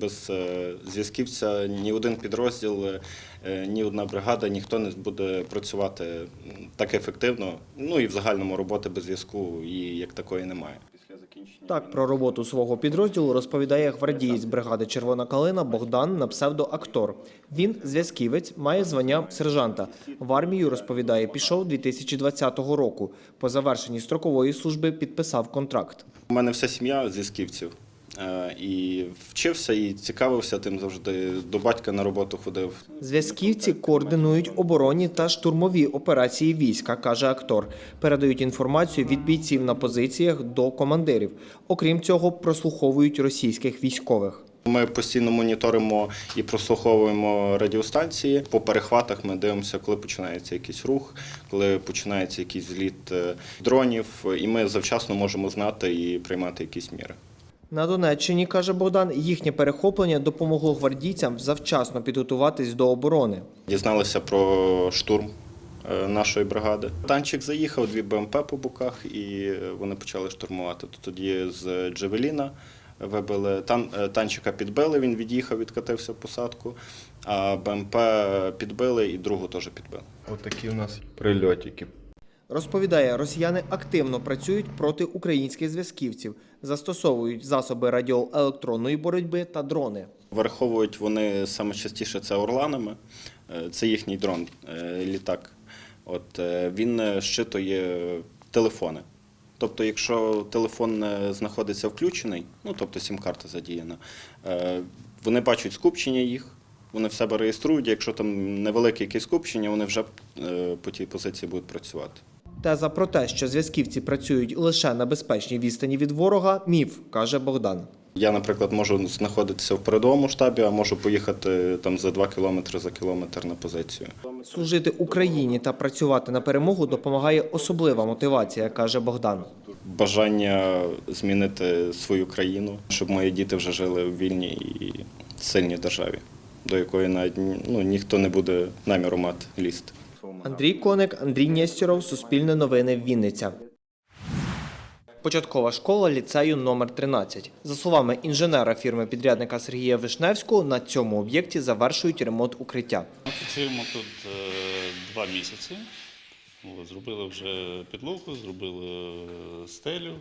Без е, зв'язківця ні один підрозділ, е, ні одна бригада, ніхто не буде працювати так ефективно. Ну і в загальному роботи без зв'язку її як такої немає. Так про роботу свого підрозділу розповідає гвардієць бригади Червона калина Богдан на псевдо Актор. Він зв'язківець, має звання сержанта. В армію розповідає, пішов 2020 року. По завершенні строкової служби підписав контракт. У мене вся сім'я зв'язківців. Е, І вчився і цікавився тим завжди. До батька на роботу ходив. Зв'язківці координують оборонні та штурмові операції війська, каже актор. Передають інформацію від бійців на позиціях до командирів. Окрім цього, прослуховують російських військових. Ми постійно моніторимо і прослуховуємо радіостанції. По перехватах ми дивимося, коли починається якийсь рух, коли починається якийсь зліт е, дронів, і ми завчасно можемо знати і приймати якісь міри. На Донеччині, каже Богдан, їхнє перехоплення допомогло гвардійцям завчасно підготуватись до оборони. Дізналися про штурм е, нашої бригади. Танчик заїхав, дві БМП по боках, і вони почали штурмувати. Тоді з Джевеліна вибили тан, е, танчика підбили, він від'їхав, відкатився в посадку, а БМП підбили і другу теж підбили. Отакі у нас прильотики. Розповідає, росіяни активно працюють проти українських зв'язківців, застосовують засоби радіоелектронної боротьби та дрони. Враховують вони саме частіше це орланами. Е, Це їхній дрон, е, літак. От е, він щитує телефони. Тобто, якщо телефон знаходиться включений, ну тобто сім-карта задіяна, вони бачать скупчення їх, вони в себе реєструють. Якщо там невелике якесь скупчення, вони вже по тій позиції будуть працювати. Теза про те, що зв'язківці працюють лише на безпечній відстані від ворога, міф, каже Богдан. Я, наприклад, можу знаходитися в передовому штабі, а можу поїхати там за 2 кілометри за кілометр на позицію. Служити Україні та працювати на перемогу допомагає особлива мотивація, каже Богдан. бажання змінити свою країну, щоб мої діти вже жили в вільній і сильній державі, до якої навіть ну, ніхто не буде наміру мати лізти. Андрій Коник, Андрій Нєстєров, Суспільне новини, Вінниця. Початкова школа ліцею номер 13. За словами інженера фірми-підрядника Сергія Вишневського, на цьому об'єкті завершують ремонт укриття. Ми працюємо тут е, два місяці. Зробили вже підлогу, зробили е, стелю,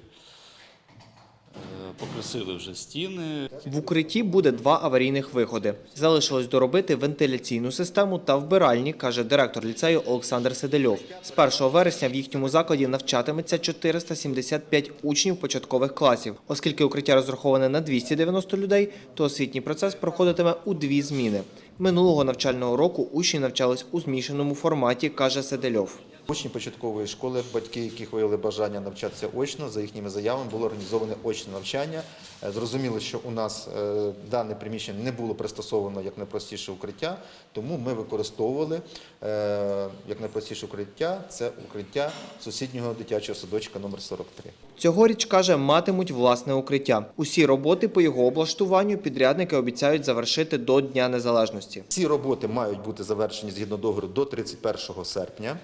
покрасили вже стіни. В укритті буде два аварійних виходи. Залишилось доробити вентиляційну систему та вбиральні, каже директор ліцею Олександр Седельов. З 1 вересня в їхньому закладі навчатиметься 475 учнів початкових класів. Оскільки укриття розраховане на 290 людей, то освітній процес проходитиме у дві зміни. Минулого навчального року учні навчались у змішаному форматі, каже Седельов. Учні початкової школи, батьки, яких виявили бажання навчатися очно, за їхніми заявами було організоване очне навчання. Е, Зрозуміло, що у нас е, дане приміщення не було пристосовано як найпростіше укриття, тому ми використовували е, як найпростіше укриття це укриття сусіднього дитячого садочка номер 43. Цьогоріч, каже, матимуть власне укриття. Усі роботи по його облаштуванню підрядники обіцяють завершити до Дня Незалежності. Ці роботи мають бути завершені згідно договору до 31 серпня.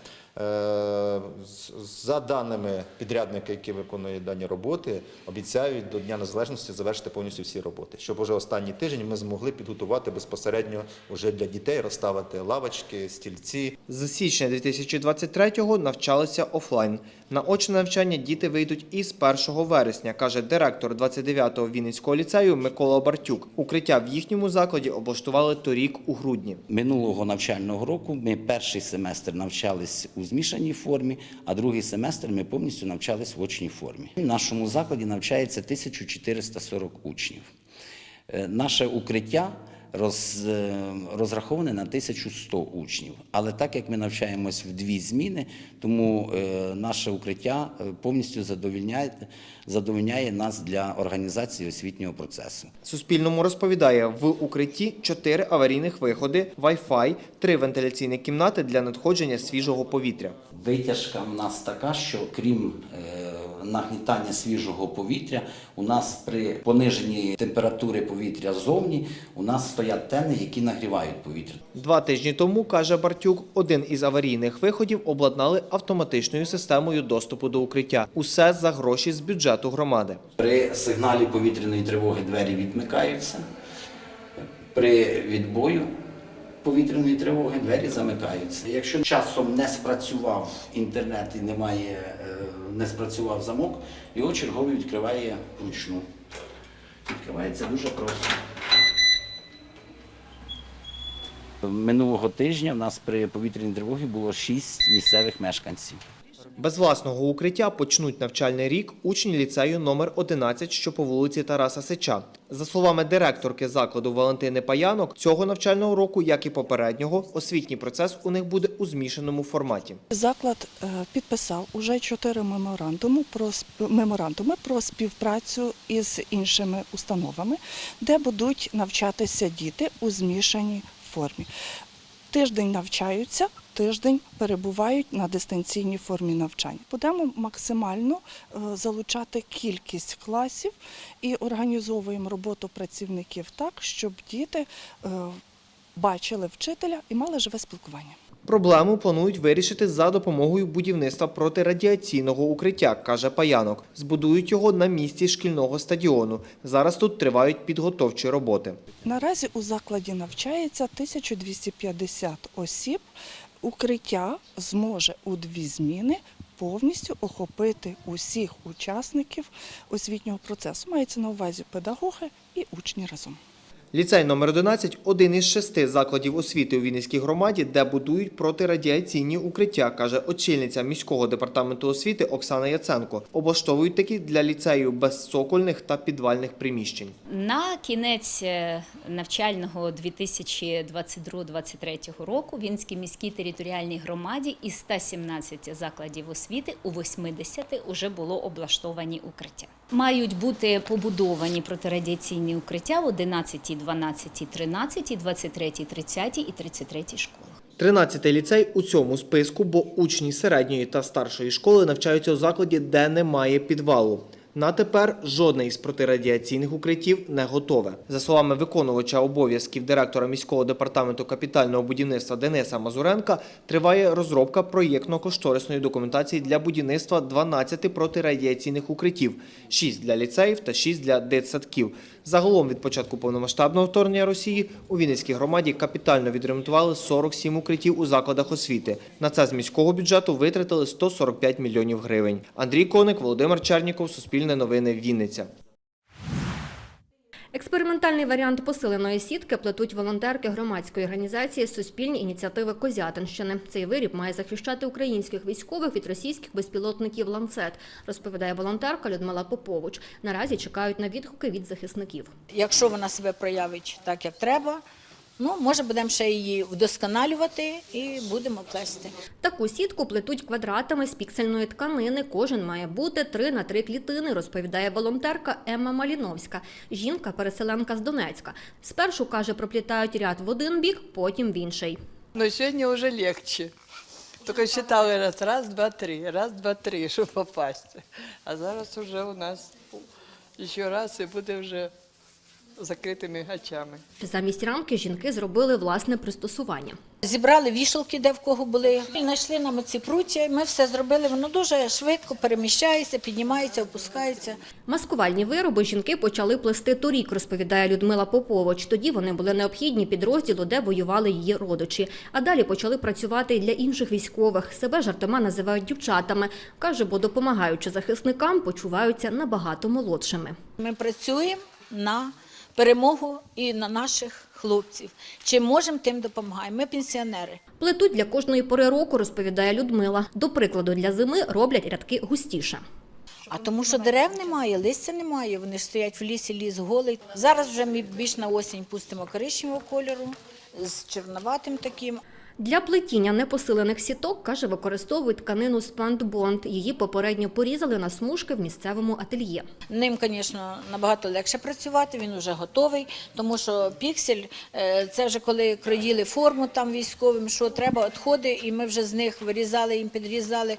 Е, За даними підрядника, який виконує дані роботи, обіцяють до Дня Незалежності завершити повністю всі роботи, щоб уже останній тиждень ми змогли підготувати безпосередньо уже для дітей, розставити лавочки, стільці. З січня 2023-го навчалися офлайн. На очне навчання діти вийдуть із 1 вересня, каже директор 29-го Вінницького ліцею Микола Бартюк. Укриття в їхньому закладі облаштували торік у грудні. Минулого навчального року ми перший семестр навчались у змішаній формі, а другий семестр ми повністю навчались в очній формі. В нашому закладі навчається 1440 учнів. Е, Наше укриття роз, е, розраховане на 1100 учнів. Але так як ми навчаємось в дві зміни, тому е, наше укриття е, повністю задовільняє, задовольняє нас для організації освітнього процесу. Суспільному розповідає, в укритті чотири аварійних виходи, Wi-Fi, три вентиляційні кімнати для надходження свіжого повітря. Витяжка в нас така, що крім е, нагнітання свіжого повітря, у нас при пониженні температури повітря ззовні у нас стоять тени, які нагрівають повітря. Два тижні тому, каже Бартюк, один із аварійних виходів обладнали автоматичною системою доступу до укриття. Усе за гроші з бюджету громади. При сигналі повітряної тривоги двері відмикаються. При відбою повітряної тривоги двері замикаються. Якщо часом не спрацював інтернет і немає, е, не спрацював замок, його черговий відкриває вручну. Відкривається дуже просто. Минулого тижня в нас при повітряній тривогі було шість місцевих мешканців. Без власного укриття почнуть навчальний рік учні ліцею номер 11, що по вулиці Тараса Сича. За словами директорки закладу Валентини Паянок, цього навчального року, як і попереднього, освітній процес у них буде у змішаному форматі. Заклад е, підписав уже чотири меморандуми про меморандуми про співпрацю із іншими установами, де будуть навчатися діти у змішаній формі. Тиждень навчаються, тиждень перебувають на дистанційній формі навчання. Будемо максимально е, залучати кількість класів і організовуємо роботу працівників так, щоб діти е, бачили вчителя і мали живе спілкування. Проблему планують вирішити за допомогою будівництва протирадіаційного укриття, каже Паянок. Збудують його на місці шкільного стадіону. Зараз тут тривають підготовчі роботи. Наразі у закладі навчається 1250 осіб. Укриття зможе у дві зміни повністю охопити усіх учасників освітнього процесу. Мається на увазі педагоги і учні разом. Ліцей номер 11 – один із шести закладів освіти у Вінницькій громаді, де будують протирадіаційні укриття, каже очільниця міського департаменту освіти Оксана Яценко. Облаштовують такі для ліцею без цокольних та підвальних приміщень. На кінець е, навчального 2022-2023 року Вінській міській територіальній громаді із 117 закладів освіти у 80 вже було облаштовані укриття. Мають бути побудовані протирадіаційні укриття в 11, 12, 13, 23, 30 і 33 школах. 13-й ліцей у цьому списку, бо учні середньої та старшої школи навчаються у закладі, де немає підвалу. На тепер жодне із протирадіаційних укриттів не готове. За словами виконувача обов'язків директора міського департаменту капітального будівництва Дениса Мазуренка, триває розробка проєктно-кошторисної документації для будівництва 12 протирадіаційних укриттів, 6 для ліцеїв та 6 для дитсадків. Загалом від початку повномасштабного вторгнення Росії у Вінницькій громаді капітально відремонтували 47 укриттів у закладах освіти. На це з міського бюджету витратили 145 мільйонів гривень. Андрій Коник, Володимир Черніков, Суспільне новини, Вінниця. Експериментальний варіант посиленої сітки плетуть волонтерки громадської організації Суспільні ініціативи Козятинщини. Цей виріб має захищати українських військових від російських безпілотників ланцет, розповідає волонтерка Людмила Попович. Наразі чекають на відгуки від захисників. Якщо вона себе проявить так, як треба, ну може будемо ще її вдосконалювати і будемо плести. Таку сітку плетуть квадратами з піксельної тканини. Кожен має бути 3 на 3 клітини, розповідає волонтерка Емма Маліновська. Жінка переселенка з Донецька. Спершу каже, проплітають ряд в один бік, потім в інший. Но сегодня уже легче. Только считали раз, раз, два, три, раз, два, три, щоб попасть. А зараз уже у нас ще раз і буде вже закритими очами. Замість рамки жінки зробили власне пристосування. Зібрали вішалки, де в кого були, і знайшли нам ці пруття. Ми все зробили. Воно дуже швидко переміщається, піднімається, опускається. Маскувальні вироби жінки почали плести торік, розповідає Людмила Попович. Тоді вони були необхідні підрозділу, де воювали її родичі. А далі почали працювати і для інших військових. Себе жартома називають дівчатами. Каже, бо допомагаючи захисникам, почуваються набагато молодшими. Ми працюємо на перемогу і на наших хлопців. Чим можемо, тим допомагаємо. Ми пенсіонери. Плетуть для кожної пори року, розповідає Людмила. До прикладу, для зими роблять рядки густіше. А тому, що дерев немає, листя немає, вони ж стоять в лісі, ліс голий. Зараз вже ми більш на осінь пустимо коричневого кольору з чорноватим таким. Для плетіння непосилених сіток, каже, використовують тканину спандбонд. Її попередньо порізали на смужки в місцевому ательє. Ним, звісно, набагато легше працювати, він вже готовий, тому що піксель е, це вже коли кроїли форму там військовим, що треба, відходи, і ми вже з них вирізали, їм підрізали.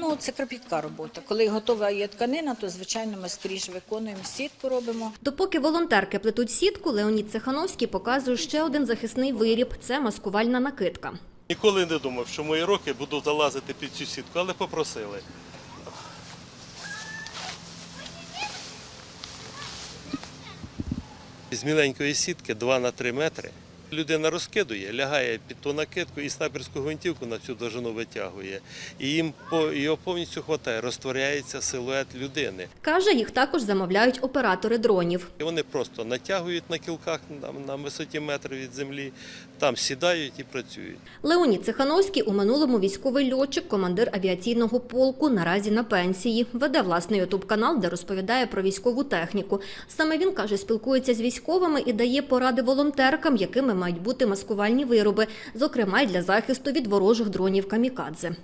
Ну, це кропітка робота. Коли готова є тканина, то звичайно ми скоріше виконуємо сітку, робимо. Допоки волонтерки плетуть сітку, Леонід Цехановський показує ще один захисний виріб – це маскувальна накидка. Ніколи не думав, що мої роки буду залазити під цю сітку, але попросили. З міленької сітки 2 на 3 метри. Людина розкидує, лягає під ту накидку і снайперську гвинтівку на всю довжину витягує. І їм по- його повністю хватає, розтворяється силует людини. Каже, їх також замовляють оператори дронів. І вони просто натягують на кілках на, на висоті метр від землі, там сідають і працюють. Леонід Цехановський у минулому військовий льотчик, командир авіаційного полку, наразі на пенсії. Веде власний ютуб-канал, де розповідає про військову техніку. Саме він, каже, спілкується з військовими і дає поради волонтеркам, якими мають бути маскувальні вироби, зокрема й для захисту від ворожих дронів камікадзе.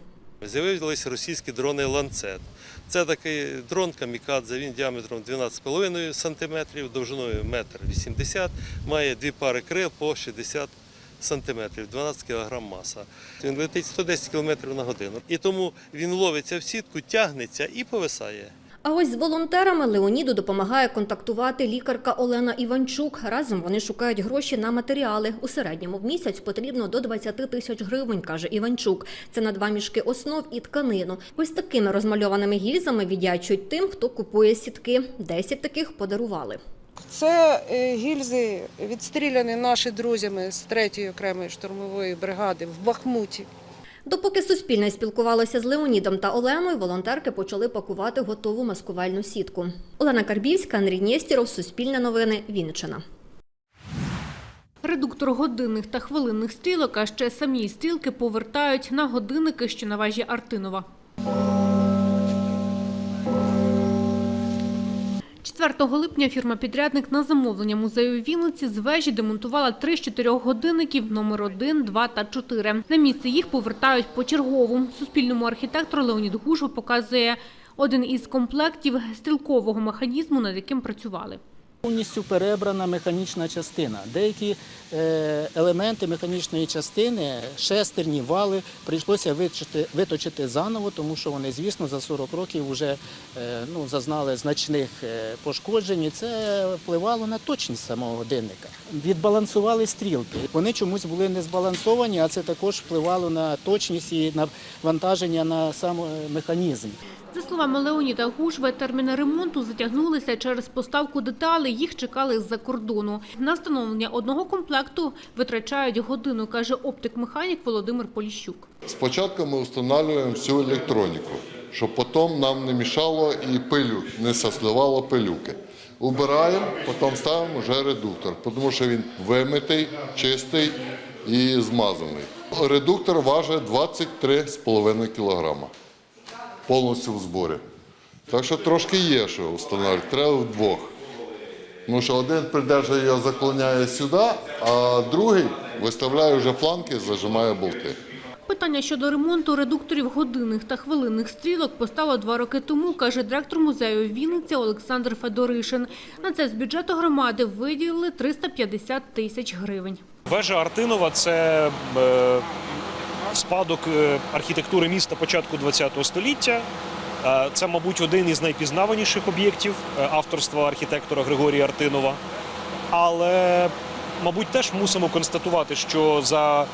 З'явилися російські дрони «Ланцет». Це такий дрон камікадзе, він діаметром 12,5 см, довжиною 1,80 м, має дві пари крил по 60 см, 12 кг маса. Він летить 110 км на годину. І тому він ловиться в сітку, тягнеться і повисає. А ось з волонтерами Леоніду допомагає контактувати лікарка Олена Іванчук. Разом вони шукають гроші на матеріали. У середньому в місяць потрібно до 20 тисяч гривень, каже Іванчук. Це на два мішки основ і тканину. Ось такими розмальованими гільзами віддячують тим, хто купує сітки. Десять таких подарували. Це е, гільзи відстріляні наші друзями з 3-ї окремої штурмової бригади в Бахмуті. Допоки Суспільне спілкувалося з Леонідом та Оленою, волонтерки почали пакувати готову маскувальну сітку. Олена Карбівська, Андрій Нєстіров, Суспільне новини, Вінниччина. Редуктор годинних та хвилинних стрілок, а ще самі стрілки повертають на годинники, що на важі Артинова. 4 липня фірма-підрядник на замовлення музею Вінниці з вежі демонтувала три з чотирьох годинників номер 1, 2 та 4. На місце їх повертають почергово. Суспільному архітектор Леонід Гушва показує один із комплектів стрілкового механізму, над яким працювали. Повністю перебрана механічна частина. Деякі е, елементи механічної частини, шестерні, вали, прийшлося виточити, заново, тому що вони, звісно, за 40 років вже е, ну, зазнали значних е, пошкоджень. Це впливало на точність самого годинника. Відбалансували стрілки. Вони чомусь були не збалансовані, а це також впливало на точність і на вантаження на сам механізм. За словами Леоніда Гушви, терміни ремонту затягнулися через поставку деталей. Їх чекали з-за кордону. На встановлення одного комплекту витрачають годину, каже оптик-механік Володимир Поліщук. Спочатку ми встановлюємо всю електроніку, щоб потім нам не мішало і пилю, не сосливало пилюки. Убираємо, потім ставимо вже редуктор, тому що він вимитий, чистий і змазаний. Редуктор важить 23,5 кг повністю в зборі. Так що трошки є, що встановлювати, треба вдвох. Тому що один придержує його заклоняє сюди, а другий виставляє вже фланки, зажимає болти. Питання щодо ремонту редукторів годинних та хвилинних стрілок постало два роки тому, каже директор музею Вінниця Олександр Федоришин. На це з бюджету громади виділили 350 тисяч гривень. Вежа Артинова це е, спадок е, архітектури міста початку ХХ століття. Е, Це, мабуть, один із найпізнаваніших об'єктів е, авторства архітектора Григорія Артинова. Але, мабуть, теж мусимо констатувати, що за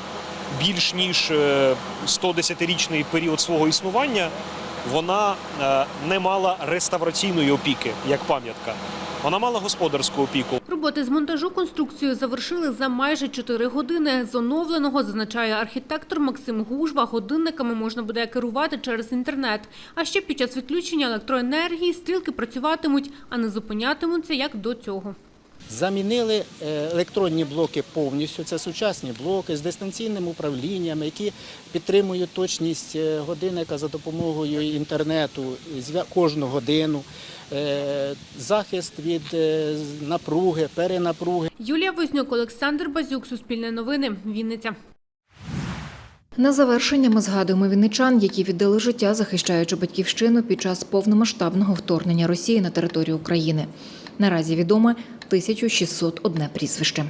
більш ніж е, 110-річний період свого існування вона не мала реставраційної опіки як пам'ятка. Вона мала господарську опіку. Роботи з монтажу конструкцію завершили за майже 4 години. З оновленого, зазначає архітектор Максим Гужва, годинниками можна буде керувати через інтернет. А ще під час відключення електроенергії стрілки працюватимуть, а не зупинятимуться, як до цього. Замінили е, електронні блоки повністю. Це сучасні блоки з дистанційним управлінням, які підтримують точність е, годинника за допомогою інтернету кожну годину, е, захист від напруги, перенапруги. Юлія Вознюк, Олександр Базюк, Суспільне новини, Вінниця. На завершення ми згадуємо вінничан, які віддали життя, захищаючи батьківщину під час повномасштабного вторгнення Росії на територію України. Наразі відоме 1601 прізвище.